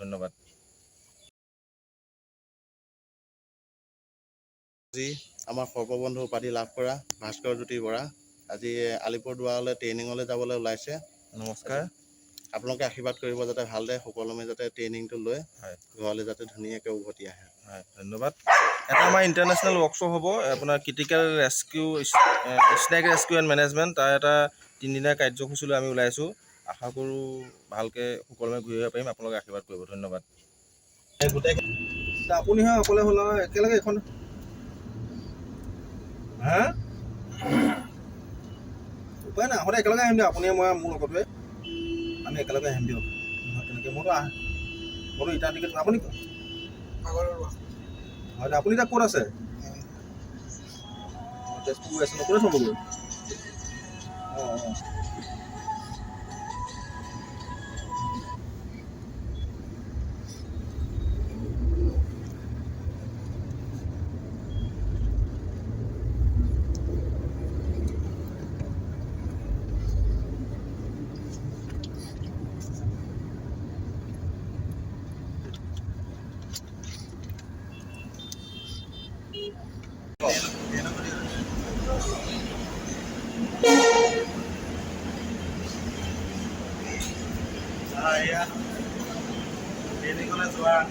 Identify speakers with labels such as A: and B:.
A: ধন্যবাদ।
B: আজি আমাৰ সৰ্ববন্ধু উপাধি লাভ কৰা ভাস্কৰ জ্যোতি বৰা। আজি আলিপুৰদুৱাৰলৈ ট্ৰেইনিঙলৈ যাবলৈ ওলাইছে।
A: নমস্কাৰ।
B: আপোনালোকে আশীৰ্বাদ কৰিব যাতে ভালদৰে সুকলমে যাতে ট্ৰেইনিংটো লৈ
A: হয়।
B: ঘৰলৈ যাতে ধুনীয়াকৈ উভতি আহে।
A: হয় ধন্যবাদ। এটা আমাৰ ইণ্টাৰনেশ্যনেল ৱৰ্কশ্বপ হ'ব আপোনাৰ critical rescue snake rescue and management তাৰ এটা তিনিদিনীয়া কাৰ্যসূচীলৈ আমি ওলাইছোঁ। আশা কৰোঁ ভালকৈ সুকলমে ঘূৰি আহিব পাৰিম। আপোনালোকে আশীৰ্বাদ কৰিব। ধন্যবাদ। আপুনি হয়, অকলে হ'ল একেলগে এখন হা? উপায় নাই আহোঁতে একেলগে আহিম দিয়ক। আপুনি মই, মোৰ লগতে আমি একেলগে আহিম দিয়ক। তেনেকৈ, মইতো আহ, মইতো ইটা টিকেট আপুনি হয় আপুনি এতিয়া ক'ত আছে? তেজপুৰ গৈ আছে ন? কোনে থ'বগৈ অঁ অঁ।
B: saya ini kolesterol.